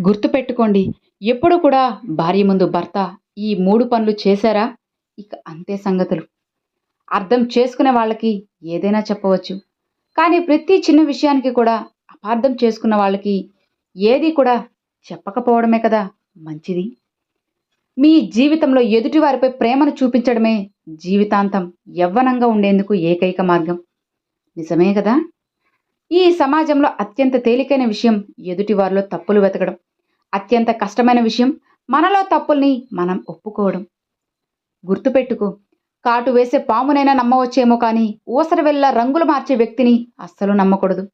గుర్తుపెట్టుకోండి. ఎప్పుడు కూడా భార్య ముందు భర్త ఈ మూడు పనులు చేశారా? ఇక అంతే సంగతులు. అర్థం చేసుకునే వాళ్ళకి ఏదైనా చెప్పవచ్చు. కానీ ప్రతి చిన్న విషయానికి కూడా అపార్థం చేసుకున్న వాళ్ళకి ఏది కూడా చెప్పకపోవడమే కదా మంచిది. మీ జీవితంలో ఎదుటి వారిపై ప్రేమను చూపించడమే జీవితాంతం యవ్వనంగా ఉండేందుకు ఏకైక మార్గం. నిజమే కదా? ఈ సమాజంలో అత్యంత తేలికైన విషయం ఎదుటివారిలో తప్పులు వెతకడం. అత్యంత కష్టమైన విషయం మనలో తప్పుల్ని మనం ఒప్పుకోవడం. గుర్తుపెట్టుకో కాటు వేసే పామునైనా నమ్మవచ్చేమో కానీ ఊసర వెళ్ళ రంగులు మార్చే వ్యక్తిని అస్సలు నమ్మకూడదు.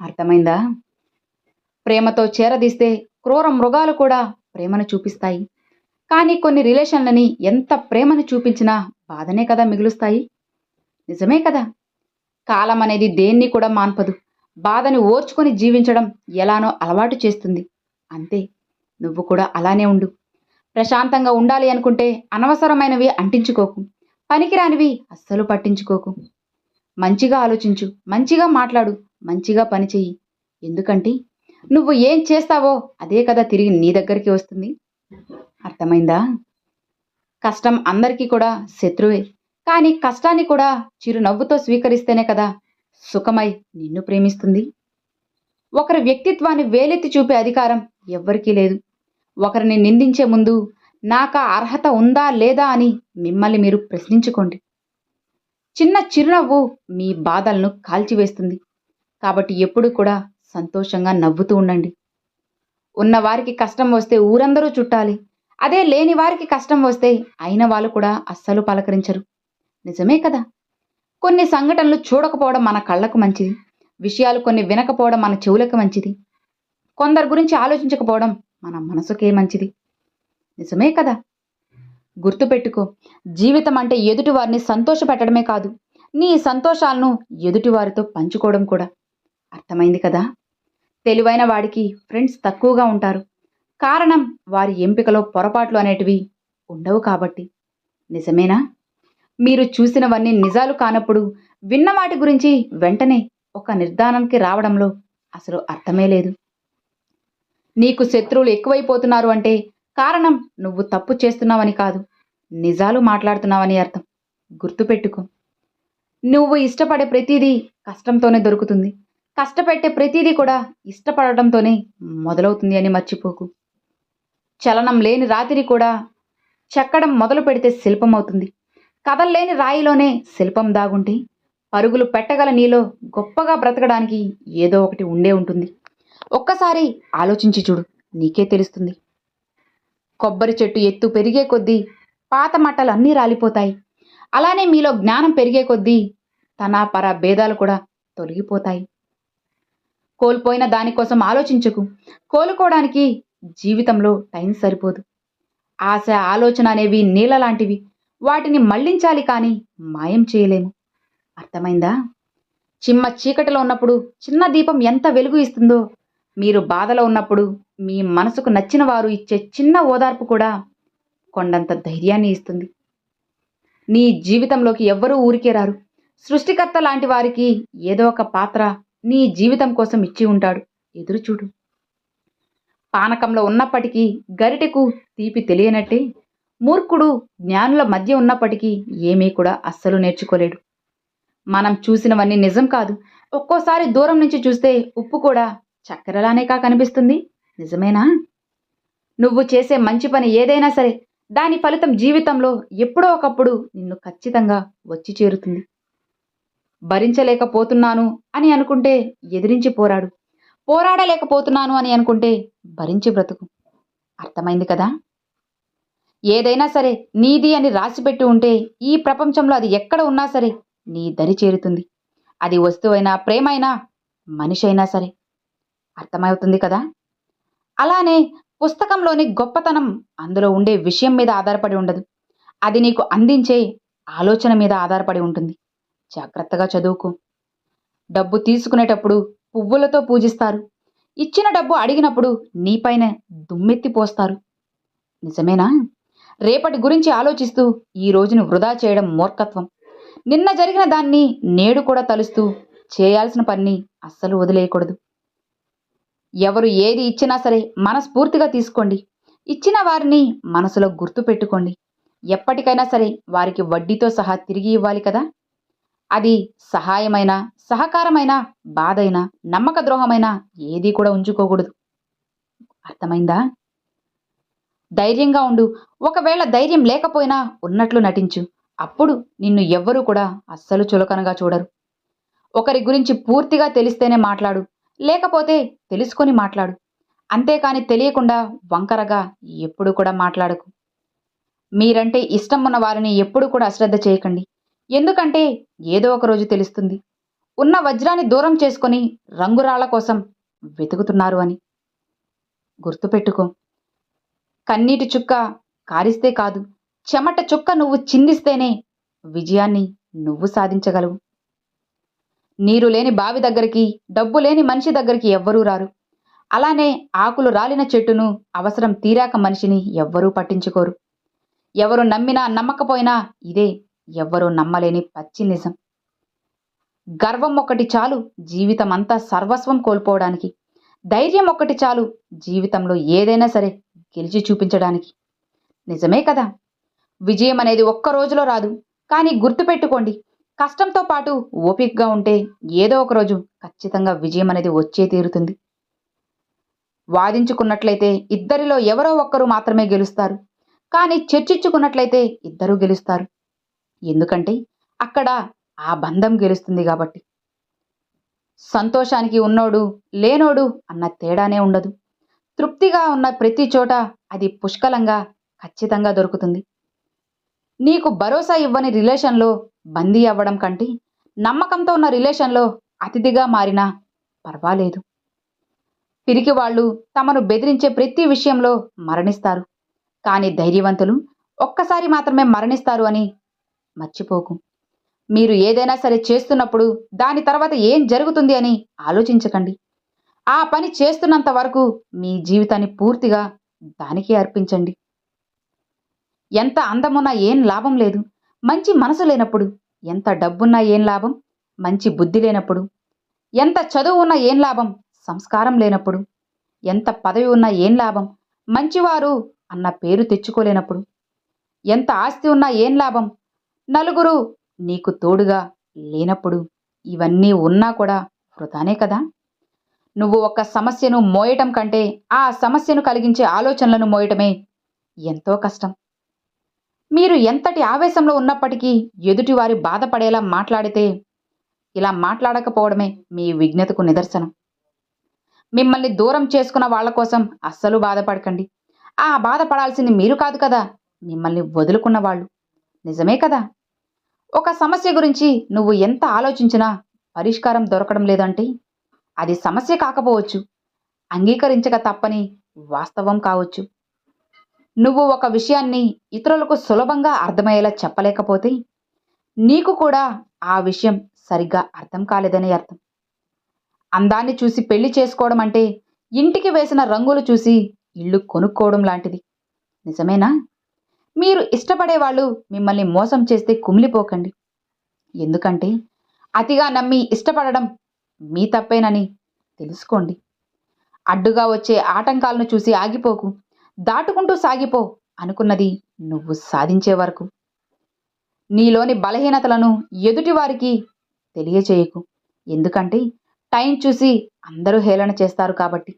అర్థమైందా? ప్రేమతో చేరదీస్తే క్రూర మృగాలు కూడా ప్రేమను చూపిస్తాయి. కానీ కొన్ని రిలేషన్లని ఎంత ప్రేమను చూపించినా బాధనే కదా మిగులుస్తాయి. నిజమే కదా? కాలం అనేది దేన్ని కూడా మాన్పదు. బాధని ఓర్చుకొని జీవించడం ఎలానో అలవాటు చేస్తుంది. అంతే నువ్వు కూడా అలానే ఉండు. ప్రశాంతంగా ఉండాలి అనుకుంటే అనవసరమైనవి అంటించుకోకు. పనికిరానివి అస్సలు పట్టించుకోకు. మంచిగా ఆలోచించు మంచిగా మాట్లాడు మంచిగా పనిచేయి ఎందుకంటే నువ్వు ఏం చేస్తావో అదే కదా తిరిగి నీ దగ్గరికి వస్తుంది. అర్థమైందా? కష్టం అందరికీ కూడా శత్రువే. కానీ కష్టాన్ని కూడా చిరునవ్వుతో స్వీకరిస్తేనే కదా సుఖమై నిన్ను ప్రేమిస్తుంది. ఒకరి వ్యక్తిత్వాన్ని వేలెత్తి చూపే అధికారం ఎవ్వరికీ లేదు. ఒకరిని నిందించే ముందు నాకా అర్హత ఉందా లేదా అని మిమ్మల్ని మీరు ప్రశ్నించుకోండి. చిన్న చిరునవ్వు మీ బాధలను కాల్చివేస్తుంది. కాబట్టి ఎప్పుడు కూడా సంతోషంగా నవ్వుతూ ఉండండి. ఉన్నవారికి కష్టం వస్తే ఊరందరూ చుట్టాలి. అదే లేని వారికి కష్టం వస్తే అయిన వాళ్ళు కూడా అస్సలు పలకరించరు. నిజమే కదా? కొన్ని సంఘటనలు చూడకపోవడం మన కళ్ళకు మంచిది. విషయాలు కొన్ని వినకపోవడం మన చెవులకు మంచిది. కొందరి గురించి ఆలోచించకపోవడం మన మనసుకే మంచిది. నిజమే కదా? గుర్తుపెట్టుకో జీవితం అంటే ఎదుటివారిని సంతోషపెట్టడమే కాదు నీ సంతోషాలను ఎదుటివారితో పంచుకోవడం కూడా. అర్థమైంది కదా? తెలివైన వాడికి ఫ్రెండ్స్ తక్కువగా ఉంటారు. కారణం వారి ఎంపికలో పొరపాట్లు అనేటివి ఉండవు కాబట్టి. నిజమేనా? మీరు చూసినవన్నీ నిజాలు కానప్పుడు విన్న వాటి గురించి వెంటనే ఒక నిర్ధారణకి రావడంలో అసలు అర్థమే లేదు. నీకు శత్రువులు ఎక్కువైపోతున్నారు అంటే కారణం నువ్వు తప్పు చేస్తున్నావని కాదు. నిజాలు మాట్లాడుతున్నావని అర్థం. గుర్తుపెట్టుకో. నువ్వు ఇష్టపడే ప్రతిదీ కష్టంతోనే దొరుకుతుంది. కష్టపెట్టే ప్రతిదీ కూడా ఇష్టపడటంతోనే మొదలవుతుంది అని మర్చిపోకు. చలనం లేని రాతిరి కూడా చెక్కడం మొదలు పెడితే శిల్పం అవుతుంది కదల్లేని రాయిలోనే శిల్పం దాగుంటే పరుగులు పెట్టగల నీలో గొప్పగా బ్రతకడానికి ఏదో ఒకటి ఉండే ఉంటుంది. ఒక్కసారి ఆలోచించి చూడు. నీకే తెలుస్తుంది. కొబ్బరి చెట్టు ఎత్తు పెరిగే కొద్దీ పాత మట్టలు అన్నీ రాలిపోతాయి. అలానే మీలో జ్ఞానం పెరిగే కొద్దీ తన పర భేదాలు కూడా తొలగిపోతాయి. కోల్పోయిన దానికోసం ఆలోచించకు. కోలుకోవడానికి జీవితంలో టైం సరిపోదు. ఆశ ఆలోచన అనేవి నీళ్ళ లాంటివి. వాటిని మళ్ళించాలి కానీ మాయం చేయలేము. అర్థమైందా? చిమ్మ చీకటిలో ఉన్నప్పుడు చిన్న దీపం ఎంత వెలుగు ఇస్తుందో మీరు బాధలో ఉన్నప్పుడు మీ మనసుకు నచ్చిన వారు ఇచ్చే చిన్న ఓదార్పు కూడా కొండంత ధైర్యాన్ని ఇస్తుంది. నీ జీవితంలోకి ఎవ్వరూ ఊరికే రారు సృష్టికర్త లాంటి వారికి ఏదో ఒక పాత్ర నీ జీవితం కోసం ఇచ్చి ఉంటాడు. ఎదురు చూడు పానకంలో ఉన్నప్పటికీ గరిటెకు తీపి తెలియనట్టే మూర్ఖుడు జ్ఞానుల మధ్య ఉన్నప్పటికీ ఏమీ కూడా అస్సలు నేర్చుకోలేడు. మనం చూసినవన్నీ నిజం కాదు. ఒక్కోసారి దూరం నుంచి చూస్తే ఉప్పు కూడా చక్కెరలానేకా కనిపిస్తుంది? నిజమేనా? నువ్వు చేసే మంచి పని ఏదైనా సరే దాని ఫలితం జీవితంలో ఎప్పుడో ఒకప్పుడు నిన్ను ఖచ్చితంగా వచ్చి చేరుతుంది. భరించలేకపోతున్నాను అని అనుకుంటే ఎదిరించి పోరాడు. పోరాడలేకపోతున్నాను అని అనుకుంటే భరించి బ్రతుకు. అర్థమైంది కదా? ఏదైనా సరే నీది అని రాసిపెట్టి ఉంటే ఈ ప్రపంచంలో అది ఎక్కడ ఉన్నా సరే నీ దరి చేరుతుంది. అది వస్తువైనా ప్రేమైనా మనిషి అయినా సరే. అర్థమవుతుంది కదా? అలానే పుస్తకంలోని గొప్పతనం అందులో ఉండే విషయం మీద ఆధారపడి ఉండదు. అది నీకు అందించే ఆలోచన మీద ఆధారపడి ఉంటుంది. జాగ్రత్తగా చదువుకో. డబ్బు తీసుకునేటప్పుడు పువ్వులతో పూజిస్తారు. ఇచ్చిన డబ్బు అడిగినప్పుడు నీపైన దుమ్మెత్తి పోస్తారు. నిజమేనా? రేపటి గురించి ఆలోచిస్తూ ఈ రోజును వృధా చేయడం మూర్ఖత్వం. నిన్న జరిగిన దాన్ని నేడు కూడా తలుస్తూ చేయాల్సిన పని అస్సలు వదిలేయకూడదు. ఎవరు ఏది ఇచ్చినా సరే మనస్ఫూర్తిగా తీసుకోండి. ఇచ్చిన వారిని మనసులో గుర్తు పెట్టుకోండి. ఎప్పటికైనా సరే వారికి వడ్డీతో సహా తిరిగి ఇవ్వాలి కదా? అది సహాయమైన సహకారమైన బాధైన నమ్మక ద్రోహమైన ఏది కూడా ఉంచుకోకూడదు. అర్థమైందా? ధైర్యంగా ఉండు. ఒకవేళ ధైర్యం లేకపోయినా ఉన్నట్లు నటించు. అప్పుడు నిన్ను ఎవ్వరూ కూడా అస్సలు చులకనగా చూడరు. ఒకరి గురించి పూర్తిగా తెలిస్తేనే మాట్లాడు. లేకపోతే తెలుసుకొని మాట్లాడు. అంతేకాని తెలియకుండా వంకరగా ఎప్పుడు కూడా మాట్లాడకు. మీరంటే ఇష్టం ఉన్న వారిని ఎప్పుడు కూడా అశ్రద్ధ చేయకండి. ఎందుకంటే ఏదో ఒక రోజు తెలుస్తుంది. ఉన్న వజ్రాన్ని దూరం చేసుకొని రంగురాళ్ళ కోసం వెతుకుతున్నారు అని. గుర్తుపెట్టుకో. కన్నీటి చుక్క కారిస్తే కాదు. చెమట చుక్క నువ్వు చిందిస్తేనే విజయాన్ని నువ్వు సాధించగలవు. నీరు లేని బావి దగ్గరికి డబ్బు లేని మనిషి దగ్గరికి ఎవ్వరూ రారు. అలానే ఆకులు రాలిన చెట్టును అవసరం తీరాక మనిషిని ఎవ్వరూ పట్టించుకోరు. ఎవరు నమ్మినా నమ్మకపోయినా ఇదే ఎవ్వరూ నమ్మలేని పచ్చి నిజం. గర్వం ఒకటి చాలు జీవితమంతా సర్వస్వం కోల్పోవడానికి. ధైర్యం ఒకటి చాలు జీవితంలో ఏదైనా సరే గెలిచి చూపించడానికి. నిజమే కదా? విజయం అనేది ఒక్క రోజులో రాదు. కానీ గుర్తుపెట్టుకోండి కష్టంతో పాటు ఓపికగా ఉంటే ఏదో ఒకరోజు ఖచ్చితంగా విజయం అనేది వచ్చే తీరుతుంది. వాదించుకున్నట్లయితే ఇద్దరిలో ఎవరో ఒక్కరు మాత్రమే గెలుస్తారు. కానీ చర్చించుకున్నట్లయితే ఇద్దరూ గెలుస్తారు. ఎందుకంటే అక్కడ ఆ బంధం గెలుస్తుంది కాబట్టి. సంతోషానికి ఉన్నోడు లేనోడు అన్న తేడానే ఉండదు. తృప్తిగా ఉన్న ప్రతి చోట అది పుష్కలంగా ఖచ్చితంగా దొరుకుతుంది. నీకు భరోసా ఇవ్వని రిలేషన్లో బందీ అవ్వడం కంటే నమ్మకంతో ఉన్న రిలేషన్లో అతిథిగా మారినా పర్వాలేదు. పిరికి వాళ్ళు తమను బెదిరించే ప్రతి విషయంలో మరణిస్తారు. కానీ ధైర్యవంతులు ఒక్కసారి మాత్రమే మరణిస్తారు అని మర్చిపోకు. మీరు ఏదైనా సరే చేస్తున్నప్పుడు దాని తర్వాత ఏం జరుగుతుంది అని ఆలోచించకండి. ఆ పని చేస్తున్నంత వరకు మీ జీవితాన్ని పూర్తిగా దానికే అర్పించండి. ఎంత అందమున్నా ఏం లాభం లేదు. మంచి మనసు లేనప్పుడు ఎంత డబ్బున్నా ఏం లాభం? మంచి బుద్ధి లేనప్పుడు. ఎంత చదువు ఉన్నా ఏం లాభం? సంస్కారం లేనప్పుడు. ఎంత పదవి ఉన్నా ఏం లాభం? మంచివారు అన్న పేరు తెచ్చుకోలేనప్పుడు. ఎంత ఆస్తి ఉన్నా ఏం లాభం? నలుగురు నీకు తోడుగా లేనప్పుడు. ఇవన్నీ ఉన్నా కూడా వృధానే కదా? నువ్వు ఒక సమస్యను మోయటం కంటే ఆ సమస్యను కలిగించే ఆలోచనలను మోయటమే ఎంతో కష్టం. మీరు ఎంతటి ఆవేశంలో ఉన్నప్పటికీ ఎదుటివారి బాధపడేలా మాట్లాడితే ఇలా మాట్లాడకపోవడమే మీ విజ్ఞతకు నిదర్శనం. మిమ్మల్ని దూరం చేసుకున్న వాళ్ళ కోసం అస్సలు బాధపడకండి. ఆ బాధపడాల్సింది మీరు కాదు కదా మిమ్మల్ని వదులుకున్న వాళ్ళు. నిజమే కదా? ఒక సమస్య గురించి నువ్వు ఎంత ఆలోచించినా పరిష్కారం దొరకడం లేదంటే అది సమస్య కాకపోవచ్చు. అంగీకరించక తప్పని వాస్తవం కావచ్చు. నువ్వు ఒక విషయాన్ని ఇతరులకు సులభంగా అర్థమయ్యేలా చెప్పలేకపోతే నీకు కూడా ఆ విషయం సరిగ్గా అర్థం కాలేదని అర్థం. అందాన్ని చూసి పెళ్ళి చేసుకోవడం అంటే ఇంటికి వేసిన రంగులు చూసి ఇల్లు కొనుక్కోవడం లాంటిది. నిజమేనా? మీరు ఇష్టపడే వాళ్ళు మిమ్మల్ని మోసం చేస్తే కుమిలిపోకండి. ఎందుకంటే అతిగా నమ్మి ఇష్టపడడం మీ తప్పేనని తెలుసుకోండి. అడ్డుగా వచ్చే ఆటంకాలను చూసి ఆగిపోకు. దాటుకుంటూ సాగిపో అనుకున్నది నువ్వు సాధించే వరకు. నీలోని బలహీనతలను ఎదుటివారికి తెలియచేయకు. ఎందుకంటే టైం చూసి అందరూ హేళన చేస్తారు కాబట్టి.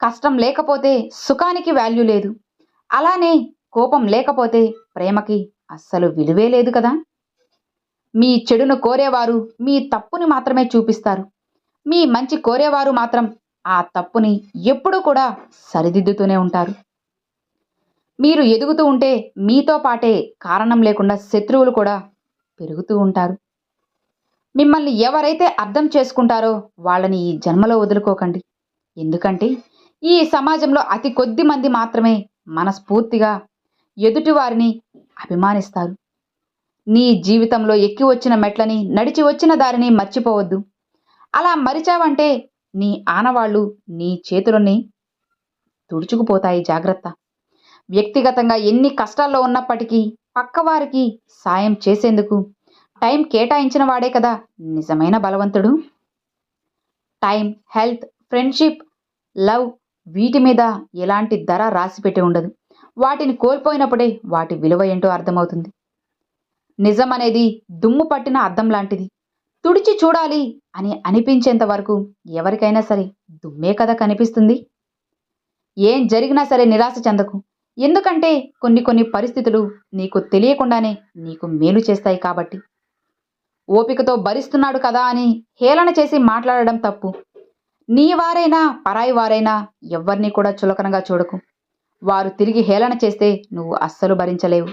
కష్టం లేకపోతే సుఖానికి వాల్యూ లేదు. అలానే కోపం లేకపోతే ప్రేమకి అస్సలు విలువే లేదు కదా. మీ చెడును కోరేవారు మీ తప్పుని మాత్రమే చూపిస్తారు. మీ మంచి కోరేవారు మాత్రం ఆ తప్పుని ఎప్పుడూ కూడా సరిదిద్దుతూనే ఉంటారు. మీరు ఎదుగుతూ ఉంటే మీతో పాటే కారణం లేకుండా శత్రువులు కూడా పెరుగుతూ ఉంటారు. మిమ్మల్ని ఎవరైతే అర్థం చేసుకుంటారో వాళ్ళని ఈ జన్మలో వదులుకోకండి. ఎందుకంటే ఈ సమాజంలో అతి కొద్ది మంది మాత్రమే మనస్ఫూర్తిగా ఎదుటివారిని అభిమానిస్తారు. నీ జీవితంలో ఎక్కి వచ్చిన మెట్లని నడిచి వచ్చిన దారిని మర్చిపోవద్దు. అలా మరిచావంటే నీ ఆనవాళ్ళు నీ చేతులని తుడుచుకుపోతాయి జాగ్రత్త. వ్యక్తిగతంగా ఎన్ని కష్టాల్లో ఉన్నప్పటికీ పక్కవారికి సాయం చేసేందుకు టైం కేటాయించిన వాడే కదా నిజమైన బలవంతుడు. టైం హెల్త్ ఫ్రెండ్షిప్ లవ్ వీటి మీద ఎలాంటి ధర రాసిపెట్టి ఉండదు. వాటిని కోల్పోయినప్పుడే వాటి విలువ ఏంటో అర్థమవుతుంది. నిజం అనేది దుమ్ము పట్టిన అద్దం లాంటిది. తుడిచి చూడాలి అని అనిపించేంత వరకు ఎవరికైనా సరే దుమ్మే కదా కనిపిస్తుంది. ఏం జరిగినా సరే నిరాశ చెందకు. ఎందుకంటే కొన్ని కొన్ని పరిస్థితులు నీకు తెలియకుండానే నీకు మేలు చేస్తాయి కాబట్టి. ఓపికతో భరిస్తున్నాడు కదా అని హేళన చేసి మాట్లాడడం తప్పు. నీ వారైనా పరాయి వారైనా ఎవ్వరినీ కూడా చులకనగా చూడకు. వారు తిరిగి హేళన చేస్తే నువ్వు అస్సలు భరించలేవు.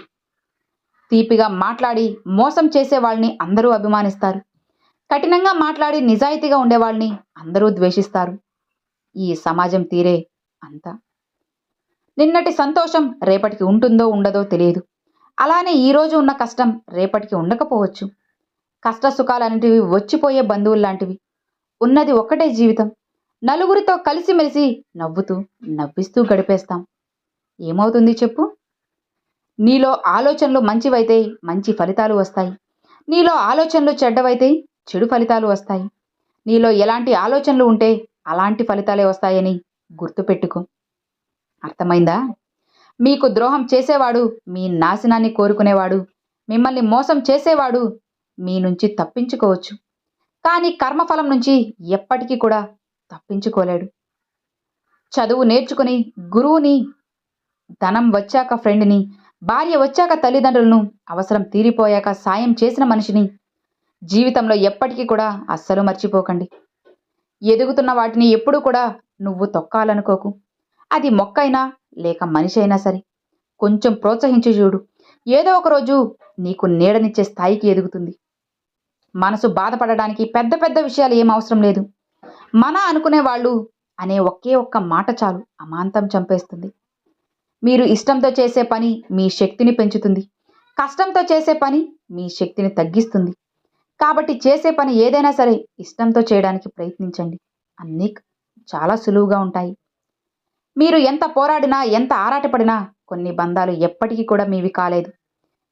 తీపిగా మాట్లాడి మోసం చేసే వాళ్ళని అందరూ అభిమానిస్తారు. కఠినంగా మాట్లాడి నిజాయితీగా ఉండేవాళ్ళని అందరూ ద్వేషిస్తారు. ఈ సమాజం తీరే అంతా. నిన్నటి సంతోషం రేపటికి ఉంటుందో ఉండదో తెలియదు. అలానే ఈరోజు ఉన్న కష్టం రేపటికి ఉండకపోవచ్చు. కష్ట సుఖాలన్నిటివి వచ్చిపోయే బంధువుల్లాంటివి ఉన్నది ఒక్కటే జీవితం. నలుగురితో కలిసిమెలిసి నవ్వుతూ నవ్విస్తూ గడిపేస్తాం. ఏమవుతుంది చెప్పు? నీలో ఆలోచనలు మంచివైతే మంచి ఫలితాలు వస్తాయి. నీలో ఆలోచనలు చెడ్డవైతే చెడు ఫలితాలు వస్తాయి. నీలో ఎలాంటి ఆలోచనలు ఉంటే అలాంటి ఫలితాలే వస్తాయని గుర్తుపెట్టుకో. అర్థమైందా? మీకు ద్రోహం చేసేవాడు మీ నాశనాన్ని కోరుకునేవాడు మిమ్మల్ని మోసం చేసేవాడు మీ నుంచి తప్పించుకోవచ్చు. కానీ కర్మఫలం నుంచి ఎప్పటికీ కూడా తప్పించుకోలేడు. చదువు నేర్చుకుని గురువుని ధనం వచ్చాక ఫ్రెండ్ని భార్య వచ్చాక తల్లిదండ్రులను అవసరం తీరిపోయాక సాయం చేసిన మనిషిని జీవితంలో ఎప్పటికీ కూడా అస్సలు మర్చిపోకండి. ఎదుగుతున్న వాటిని ఎప్పుడూ కూడా నువ్వు తొక్కాలనుకోకు. అది మొక్కైనా లేక మనిషి అయినా సరే. కొంచెం ప్రోత్సహించి చూడు. ఏదో ఒకరోజు నీకు నీడనిచ్చే స్థాయికి ఎదుగుతుంది. మనసు బాధపడడానికి పెద్ద పెద్ద విషయాలు ఏం అవసరం లేదు. మన అనుకునే వాళ్ళు అనే ఒకే ఒక్క మాట చాలు అమాంతం చంపేస్తుంది. మీరు ఇష్టంతో చేసే పని మీ శక్తిని పెంచుతుంది. కష్టంతో చేసే పని మీ శక్తిని తగ్గిస్తుంది. కాబట్టి చేసే పని ఏదైనా సరే ఇష్టంతో చేయడానికి ప్రయత్నించండి. అన్నీ చాలా సులువుగా ఉంటాయి. మీరు ఎంత పోరాడినా ఎంత ఆరాటపడినా కొన్ని బంధాలు ఎప్పటికీ కూడా మీవి కాలేదు.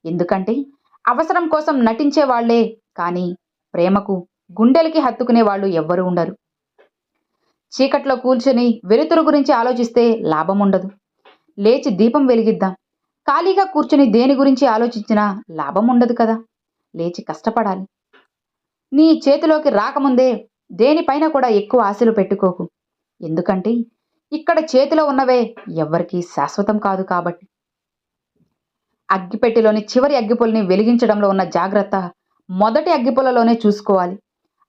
ఎందుకంటే అవసరం కోసం నటించే వాళ్ళే కానీ ప్రేమకు గుండెలకి హత్తుకునే వాళ్ళు ఎవ్వరూ ఉండరు. చీకట్లో కూల్చొని వెలుతురు గురించి ఆలోచిస్తే లాభం ఉండదు. లేచి దీపం వెలిగిద్దాం. ఖాళీగా కూర్చుని దేని గురించి ఆలోచించినా లాభం ఉండదు కదా. లేచి కష్టపడాలి. నీ చేతిలోకి రాకముందే దేనిపైన కూడా ఎక్కువ ఆశలు పెట్టుకోకు. ఎందుకంటే ఇక్కడ చేతిలో ఉన్నవే ఎవ్వరికీ శాశ్వతం కాదు కాబట్టి. అగ్గిపెట్టెలోని చివరి అగ్గిపుల్ని వెలిగించడంలో ఉన్న జాగ్రత్త మొదటి అగ్గిపుల్లలోనే చూసుకోవాలి.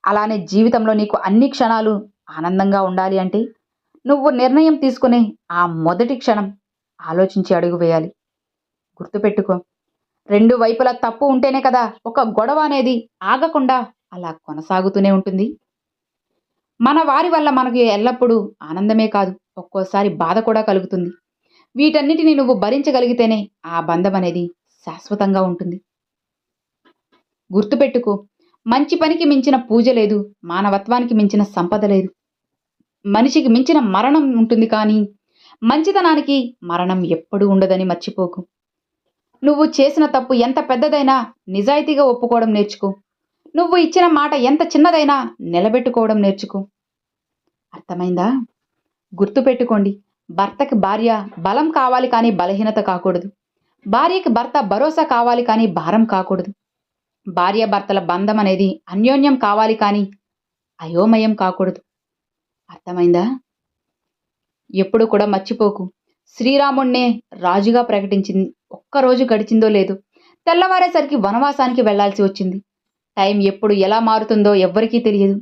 అలానే జీవితంలో నీకు అన్ని క్షణాలు ఆనందంగా ఉండాలి అంటే నువ్వు నిర్ణయం తీసుకునే ఆ మొదటి క్షణం ఆలోచించి అడుగు వేయాలి. గుర్తుపెట్టుకో రెండు వైపులా తప్పు ఉంటేనే కదా ఒక గొడవ అనేది ఆగకుండా అలా కొనసాగుతూనే ఉంటుంది. మన వారి వల్ల మనకు ఎల్లప్పుడూ ఆనందమే కాదు ఒక్కోసారి బాధ కూడా కలుగుతుంది. వీటన్నిటిని నువ్వు భరించగలిగితేనే ఆ బంధం అనేది శాశ్వతంగా ఉంటుంది. గుర్తుపెట్టుకో మంచి పనికి మించిన పూజ లేదు మానవత్వానికి మించిన సంపద లేదు. మనిషికి మించిన మరణం ఉంటుంది కానీ మంచితనానికి మరణం ఎప్పుడూ ఉండదని మర్చిపోకు. నువ్వు చేసిన తప్పు ఎంత పెద్దదైనా నిజాయితీగా ఒప్పుకోవడం నేర్చుకో. నువ్వు ఇచ్చిన మాట ఎంత చిన్నదైనా నిలబెట్టుకోవడం నేర్చుకో. అర్థమైందా? గుర్తుపెట్టుకోండి భర్తకి భార్య బలం కావాలి కానీ బలహీనత కాకూడదు. భార్యకి భర్త భరోసా కావాలి కానీ భారం కాకూడదు. భార్య భర్తల బంధం అనేది అన్యోన్యం కావాలి కానీ అయోమయం కాకూడదు. అర్థమైందా? ఎప్పుడు కూడా మర్చిపోకు. శ్రీరాముణ్ణే రాజుగా ప్రకటించింది. ఒక్కరోజు గడిచిందో లేదు తెల్లవారేసరికి వనవాసానికి వెళ్ళాల్సి వచ్చింది. టైం ఎప్పుడు ఎలా మారుతుందో ఎవ్వరికీ తెలియదు.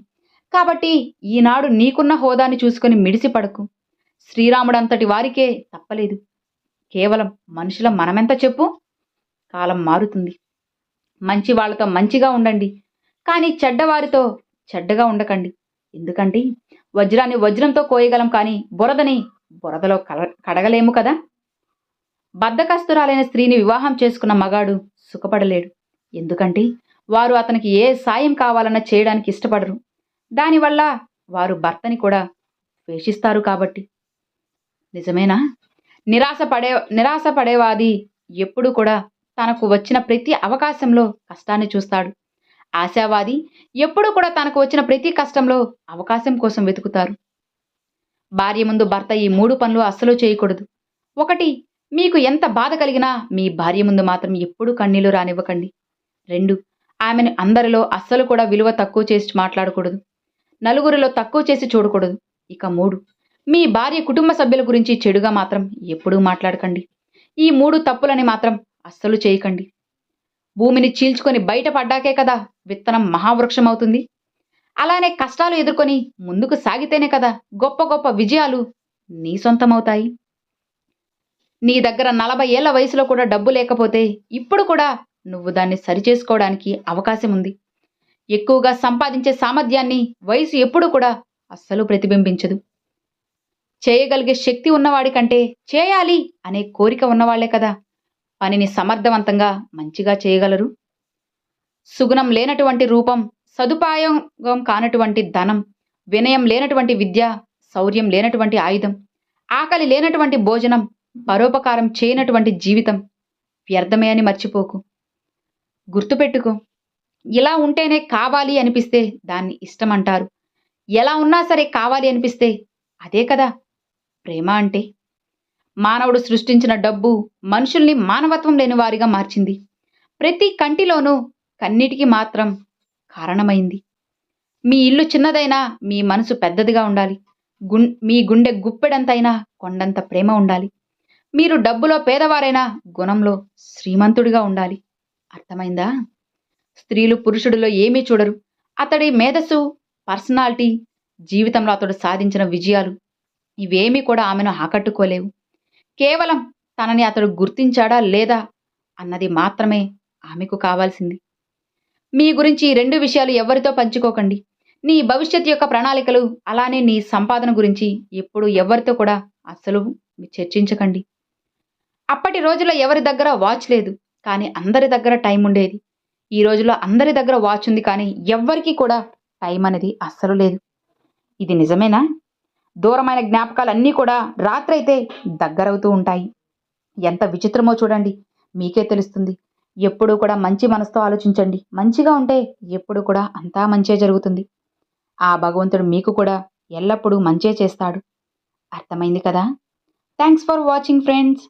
కాబట్టి ఈనాడు నీకున్న హోదాని చూసుకొని మిడిసి పడకు. శ్రీరాముడంతటి వారికే తప్పలేదు. కేవలం మనుషుల మనమెంత చెప్పు? కాలం మారుతుంది. మంచి వాళ్ళతో మంచిగా ఉండండి. కానీ చెడ్డవారితో చెడ్డగా ఉండకండి. ఎందుకంటే వజ్రాన్ని వజ్రంతో కోయగలం కానీ బురదని బురదలో కల కడగలేము కదా? బద్ధకస్తురాలైన స్త్రీని వివాహం చేసుకున్న మగాడు సుఖపడలేడు. ఎందుకంటే వారు అతనికి ఏ సాయం కావాలన్నా చేయడానికి ఇష్టపడరు. దానివల్ల వారు భర్తని కూడా ద్వేషిస్తారు కాబట్టి. నిజమేనా? నిరాశ పడే నిరాశ పడేవాది ఎప్పుడు కూడా తనకు వచ్చిన ప్రతి అవకాశంలో కష్టాన్ని చూస్తాడు. ఆశావాది ఎప్పుడు కూడా తనకు వచ్చిన ప్రతి కష్టంలో అవకాశం కోసం వెతుకుతారు. భార్య ముందు భర్త ఈ మూడు పనులు అస్సలు చేయకూడదు. ఒకటి మీకు ఎంత బాధ కలిగినా మీ భార్య ముందు మాత్రం ఎప్పుడూ కన్నీళ్ళు రానివ్వకండి. రెండు ఆమెను అందరిలో అస్సలు కూడా విలువ తక్కువ చేసి మాట్లాడకూడదు. నలుగురిలో తక్కువ చేసి చూడకూడదు. ఇక మూడు. మీ భార్య కుటుంబ సభ్యుల గురించి చెడుగా మాత్రం ఎప్పుడూ మాట్లాడకండి. ఈ మూడు తప్పులని మాత్రం అస్సలు చేయకండి. భూమిని చీల్చుకొని బయటపడ్డాకే కదా విత్తనం మహావృక్షం అవుతుంది అలానే కష్టాలు ఎదుర్కొని ముందుకు సాగితేనే కదా గొప్ప గొప్ప విజయాలు నీ సొంతమవుతాయి. నీ దగ్గర నలభై ఏళ్ళ వయసులో కూడా డబ్బు లేకపోతే ఇప్పుడు కూడా నువ్వు దాన్ని సరిచేసుకోవడానికి అవకాశం ఉంది ఎక్కువగా సంపాదించే సామర్థ్యాన్ని వయసు ఎప్పుడూ కూడా అస్సలు ప్రతిబింబించదు. చేయగలిగే శక్తి ఉన్నవాడి కంటే చేయాలి అనే కోరిక ఉన్నవాళ్ళే కదా. పనిని సమర్థవంతంగా మంచిగా చేయగలరు. సుగుణం లేనటువంటి రూపం సదుపాయోగం కానటువంటి ధనం వినయం లేనటువంటి విద్య శౌర్యం లేనటువంటి ఆయుధం ఆకలి లేనటువంటి భోజనం పరోపకారం చేయనటువంటి జీవితం వ్యర్థమే అని మర్చిపోకు. గుర్తుపెట్టుకో. ఇలా ఉంటేనే కావాలి అనిపిస్తే దాన్ని ఇష్టం అంటారు ఎలా ఉన్నా సరే కావాలి అనిపిస్తే అదే కదా. ప్రేమ అంటే? మానవుడు సృష్టించిన డబ్బు మనుషుల్ని మానవత్వం లేని వారిగా మార్చింది. ప్రతి కంటిలోనూ కన్నిటికి మాత్రం కారణమైంది. మీ ఇల్లు చిన్నదైనా మీ మనసు పెద్దదిగా ఉండాలి. గుం మీ గుండె గుప్పెడంతైనా కొండంత ప్రేమ ఉండాలి. మీరు డబ్బులో పేదవారైనా గుణంలో శ్రీమంతుడిగా ఉండాలి. అర్థమైందా? స్త్రీలు పురుషుడిలో ఏమీ చూడరు. అతడి మేధస్సు పర్సనాలిటీ జీవితంలో అతడు సాధించిన విజయాలు. ఇవేమీ కూడా ఆమెను ఆకట్టుకోలేవు. కేవలం తనని అతడు గుర్తించాడా లేదా అన్నది మాత్రమే ఆమెకు కావాల్సింది. మీ గురించి రెండు విషయాలు ఎవరితో పంచుకోకండి. నీ భవిష్యత్ యొక్క ప్రణాళికలు అలానే నీ సంపాదన గురించి ఎప్పుడు ఎవరితో కూడా అస్సలు చర్చించకండి. అప్పటి రోజుల్లో ఎవరి దగ్గర వాచ్ లేదు. కానీ అందరి దగ్గర టైం ఉండేది. ఈ రోజుల్లో అందరి దగ్గర వాచ్ ఉంది కానీ ఎవ్వరికీ కూడా టైం అనేది అస్సలు లేదు. ఇది నిజమేనా? దూరమైన జ్ఞాపకాలన్నీ కూడా రాత్రైతే దగ్గరవుతూ ఉంటాయి. ఎంత విచిత్రమో చూడండి. మీకే తెలుస్తుంది. ఎప్పుడూ కూడా మంచి మనసుతో ఆలోచించండి. మంచిగా ఉంటే ఎప్పుడు కూడా అంతా మంచే జరుగుతుంది. ఆ భగవంతుడు మీకు కూడా ఎల్లప్పుడూ మంచే చేస్తాడు. అర్థమైంది కదా? Thanks for watching friends.